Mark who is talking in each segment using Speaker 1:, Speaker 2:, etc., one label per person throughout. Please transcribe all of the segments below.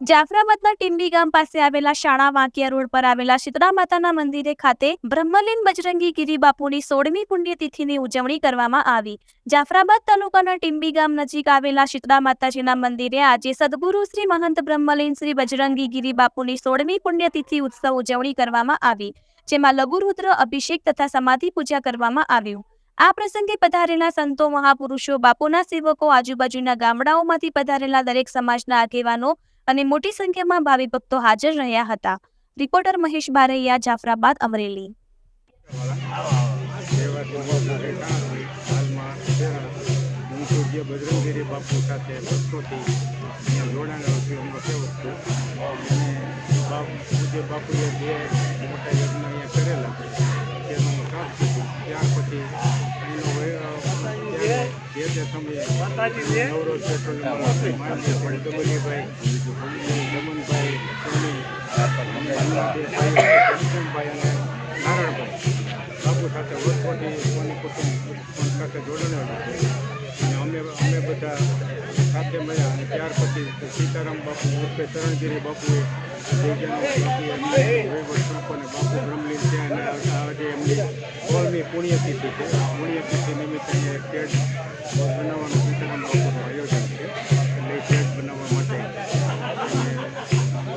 Speaker 1: જાફરાબાદના ટીંબી ગામ પાસે આવેલા શાળા વાંકિયા રોડ પર આવેલા શીતળા માતાના મંદિરે ખાતે બ્રહ્મલીન બજરંગી ગીરી બાપુની સોળમી પુણ્યતિથિની ઉજવણી કરવામાં આવી. જાફરાબાદ તાલુકાના ટીંબી ગામ નજીક આવેલા શીતળા માતાજીના મંદિરે આજે સદગુરુ શ્રી મહંત બ્રહ્મલીન શ્રી બજરંગી ગીરી બાપુની સોળમી પુણ્યતિથિ ઉત્સવ ઉજવણી કરવામાં આવી, જેમાં લઘુરુદ્ર અભિષેક તથા સમાધિ પૂજા કરવામાં આવ્યું. આ પ્રસંગે પધારેલા સંતો, મહાપુરુષો, બાપુના સેવકો, આજુબાજુના ગામડાઓમાંથી પધારેલા દરેક સમાજના આગેવાનો અને મોટી સંખ્યામાં ભાવિ ભક્તો હાજર રહ્યા હતા. રિપોર્ટર મહેશ બારૈયા, જાફરાબાદ, અમરેલી.
Speaker 2: બાપુએ જે મોટા યજ્ઞ અહીંયા કરેલા તેનો હું ત્યાર પછી નવરોજ માનનીય શ્રી દમનભાઈ અને નારાયણભાઈ બાપુ સાથે વર્ષોથી કુટુંબ સાથે જોડાયેલા છે અને અમે અમે બધા સાથે મળ્યા અને ત્યાર પછી સીતારામ બાપુ ઉર્ફે ચરણગીરી બાપુએ વહીવટ અને બાપુ બ્રહ્મલીન છે અને આજે એમની પુણ્યતિથિ છે પુણ્યતિથિ નિમિત્તે અહીંયા એક બનાવવાનું સીતારામ બાપુનું આયોજન છે એટલે એ બનાવવા માટે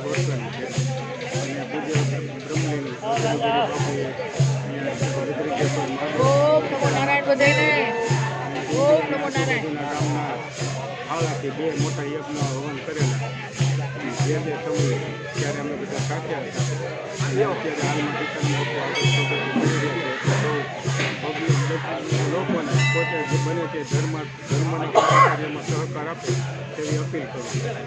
Speaker 2: અમે છે અને બીજો બ્રહ્મલીન ગામના હાલાથી બે મોટા યજ્ઞ હવન કરેલા જે સમયે ત્યારે અમે બધા સાચ્યા હતા અત્યારે હાલમાં ટીકાના લોકો જે બને તે ધર્મ ધર્મના કાર્યમાં સહકાર આપે તેવી અપીલ કરું